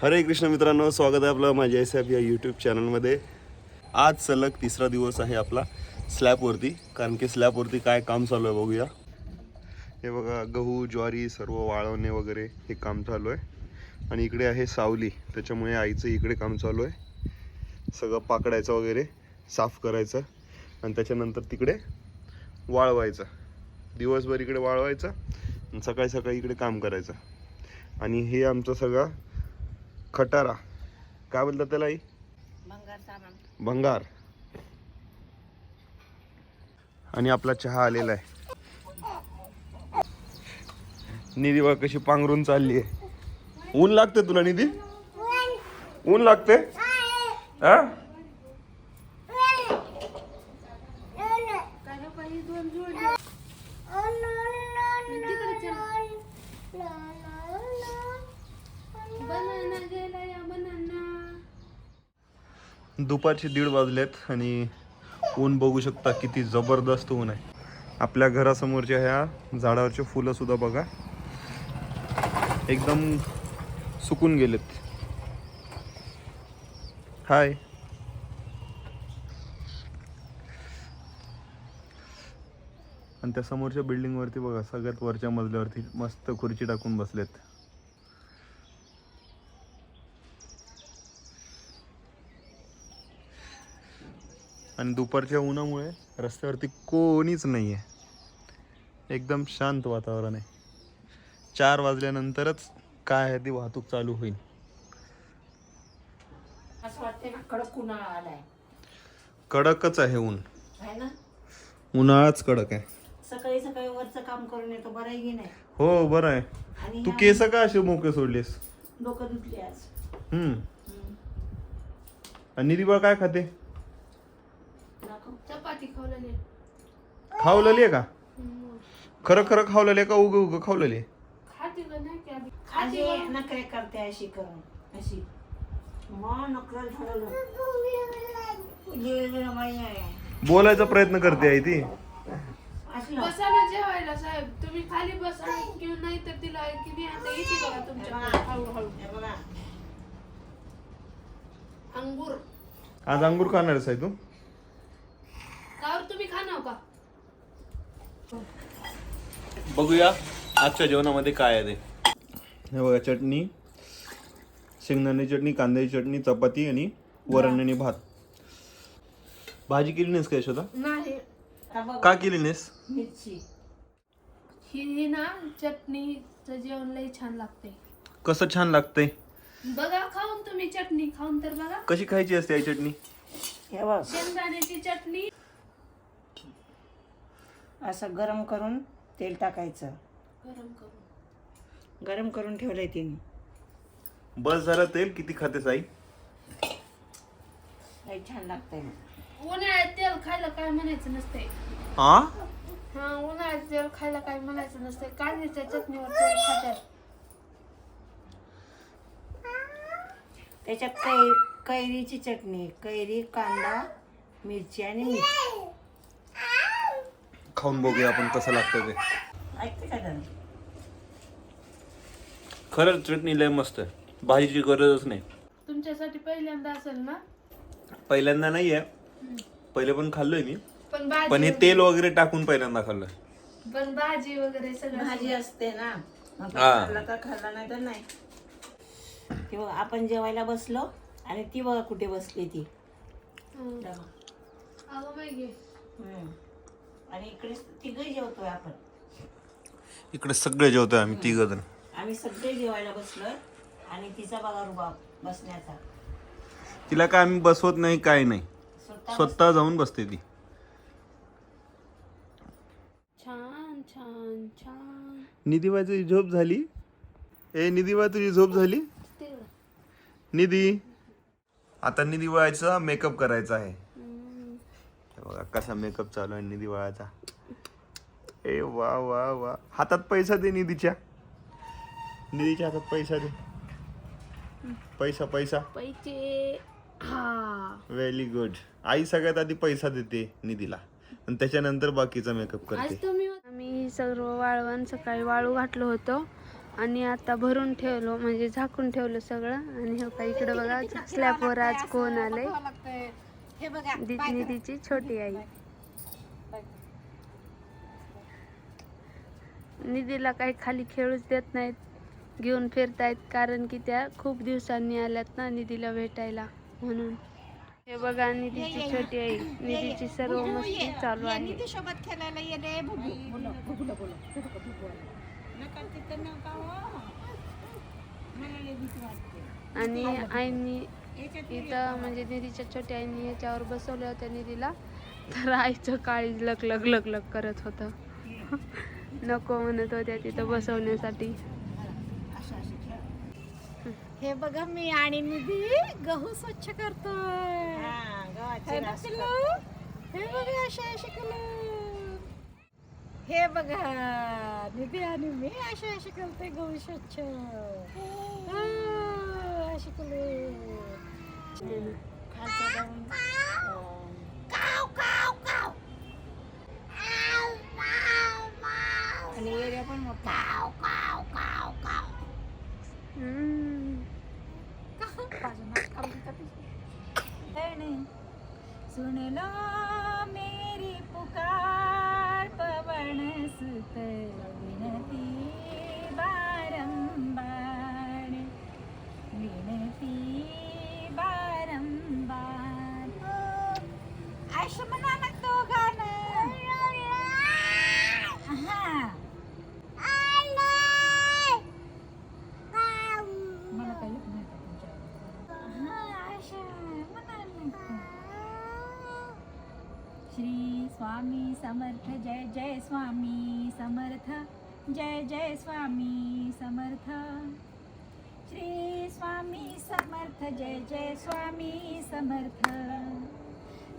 हरे कृष्ण मित्रांनो स्वागत आहे आपलं माझ्या एस या यूट्यूब चॅनलमध्ये आज सलग तिसरा दिवस आहे आपला स्लॅबवरती कारण की स्लॅबवरती काय काम चालू आहे बघूया. हे बघा गहू ज्वारी सर्व वाळवणे वगैरे हे काम चालू आहे. आणि इकडे आहे सावली त्याच्यामुळे आईचं इकडे काम चालू आहे. सगळं पाकडायचं वगैरे साफ करायचं. आणि त्याच्यानंतर तिकडे वाळवायचं. दिवसभर इकडे वाळवायचं आणि सकाळी सकाळी इकडे काम करायचं. आणि हे आमचं सगळं खटारा. काय बोलतात त्याला आई? भंगार आणि आपला चहा आलेला आहे. निधी बघ कशी पांघरून चालली आहे ऊन लागते तुला निधी? ऊन लागते हा? दुपारचे दीड वाजलेत आणि ऊन बघू शकता किती जबरदस्त ऊन आहे. आपल्या घरासमोरच्या ह्या झाडावरचे फुलं सुद्धा बघा. एकदम सुकून गेलेत. हाय. आणि त्या समोरच्या बिल्डिंगवरती बघा सगळ्यात वरच्या मजल्यावरती मस्त खुर्ची टाकून बसलेत. आणि दुपारच्या उन्हामुळे रस्त्यावरती कोणीच नाही आहे एकदम शांत वातावरण आहे. चार वाजल्यानंतरच काय आहे ती वाहतूक चालू होईल. कडकच आहे ऊन. उन्हाळाच कडक आहे. सकाळी सकाळी वरचं काम करून येतो बरं आहे की नाही. हो बरं आहे. तू केस का असे मोके सोडलेस? डोकं आज. हम्म. आणि निरीबा काय खाते. चपाती खावलेली खावलेली आहे का? खरं खरं खावलेली आहे का उग उग खावलेली आहे? खाते का नाही की आधी? अशी नखरे करते अशी करून अशी. मग नखरे झालं गेलेलं बाई आहे. बोलायचा प्रयत्न करते आई ती. असलं. बसा ना जेवायला साहेब तुम्ही खाली बसा किंवा नाही तर तिला किती आता येते बघा तुमच्याकडे हळूहळू. हे बघा. अंगूर. आज अंगूर खाणारच आहे तू? कावर तुम्ही खाणार का? बघूया आजच्या जेवणामध्ये काय आहे ते. हे बघा चटणी शेंगदाणे चटणी कांद्याची चटणी चपाती आणि वरण आणि भात. भाजी केली नाहीस का यशोदा? नाही. हा का केली नाहीस? मिरची. ही ही ना चटणीचं जेवण लई छान लागते कसं छान लागतंय? बघा खाऊन तुम्ही चटणी खाऊन तर बघा. कशी खायची असते आई चटणी? हे बघ. शेंगदाण्याची चटणी असं गरम करून तेल टाकायचं. गरम करून. गरम करून ठेवलंय तिने. बस झालं तेल किती खातेस आई लई छान लागतंय. उन्हाळ्यात तेल खायला काय म्हणायचं नसते हा हा उन्हाळ्यात तेल खायला काय म्हणायचं नसते कांद्याच्या चटणीवर तेल खात्यात. त्याच्यात कै कैरीची चटणी कैरी कांदा मिरची आणि मीठ. खाऊन बघूया आपण कसं लागतं ते? खरंच चटणी लय मस्त आहे भाजीची गरजच नाही तुमच्यासाठी पहिल्यांदा असेल ना पहिल्यांदा नाही आहे पहिले पण खाल्लोय मी पण हे तेल वगैरे टाकून पहिल्यांदा खाल्लंय पण भाजी वगैरे सगळं भाजी असते ना मग हा. खाल्ला तर खाल्ला नाही तर नाही ती बघा आपण जेवायला बसलो आणि ती बघा कुठे बसली ती. बघा. अगं. हम्म. आणि इकडे तिघही जेवतोय आपण. इकडे सगळे जेवतोय आम्ही तिघ जण आम्ही सगळे जेवायला बसलोय आणि तिचा बघा रुबाब बसण्याचा. तिला काय आम्ही बसवत नाही काय नाही. स्वतः स्वतः जाऊन बसते ती. छान छान छान. निधीबाई तुझी झोप झाली? ए निधीबाई तुझी झोप झाली? निधी. आता निधी वळायचा मेकअप करायचा आहे. बघा कसा मेकअप चालू आहे निधी वळायचा ए वा वा वा. हातात पैसा दे निधीच्या. निधीच्या हातात पैसा दे. पैसा पैसा. पैसे. हा. व्हेरी गुड आई सगळ्यात आधी पैसा देते निधीला. आणि त्याच्यानंतर बाकीचा मेकअप आज करते तुम्ही आम्ही सर्व वाळवण सकाळी वाळू घातलं होतं. आणि आता भरून ठेवलो म्हणजे झाकून ठेवलं सगळं. आणि हो का इकडं बघा स्लॅबवर आज कोण आलंय? हे निधीची छोटी आई. निधीला काही खाली खेळूच देत नाहीत. घेऊन फिरतायत कारण की त्या खूप दिवसांनी आल्यात ना निधीला भेटायला म्हणून. हे बघा निधीची छोटी आई. निधीची सर्व मस्ती चालू आहे. सोबत खेळायला हो. आणि आईनी इथं म्हणजे निधीच्या छोट्या आईनी याच्यावर बसवल्या होत्या निधीला. तर आईचं काळीज लक लक लक लक करत होतं. नको म्हणत होत्या तिथं बसवण्यासाठी. असं असं खेळ हे बघा मी आणि निधी गहू स्वच्छ करतोय. है? हे बघा असे कलर. हे बघा निधी आणि मी असे असे करतोय गहू स्वच्छ. हा, असे कलर. अं, आणि एरिया पण मोठा हम्म. सुन लो मेरी पुकार पवन सुत विनती बारंबार विनती बारंबार असं म्हणा ना तो गाणं हा मला काही येत नाही का तुमच्या हा, अशा म्हणाल ना. श्री स्वामी समर्थ जय जय स्वामी समर्थ जय जय स्वामी समर्थ. श्री स्वामी समर्थ जय जय स्वामी समर्थ.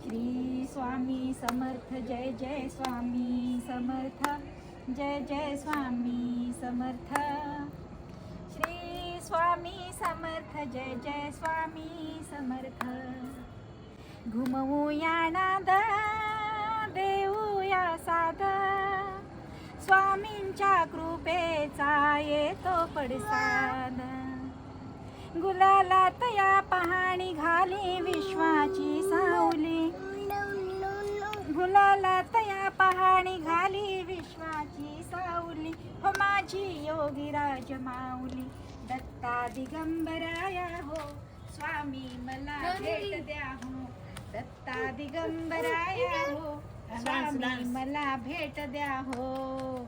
श्री स्वामी समर्थ जय जय स्वामी समर्थ जय जय स्वामी समर्थ. श्री स्वामी समर्थ जय जय स्वामी समर्थ. घुमवूया नादा येतो पडसाद. गुलालात या पहाणी घाली विश्वाची सावली. गुलालात या पहाणी घाली विश्वाची सावली. हो माझी योगीराज माऊली. दत्ता दिगंबराया हो. स्वामी मला भेट द्या हो. दत्ता दिगंबराया हो. स्वामी मला भेट द्या हो.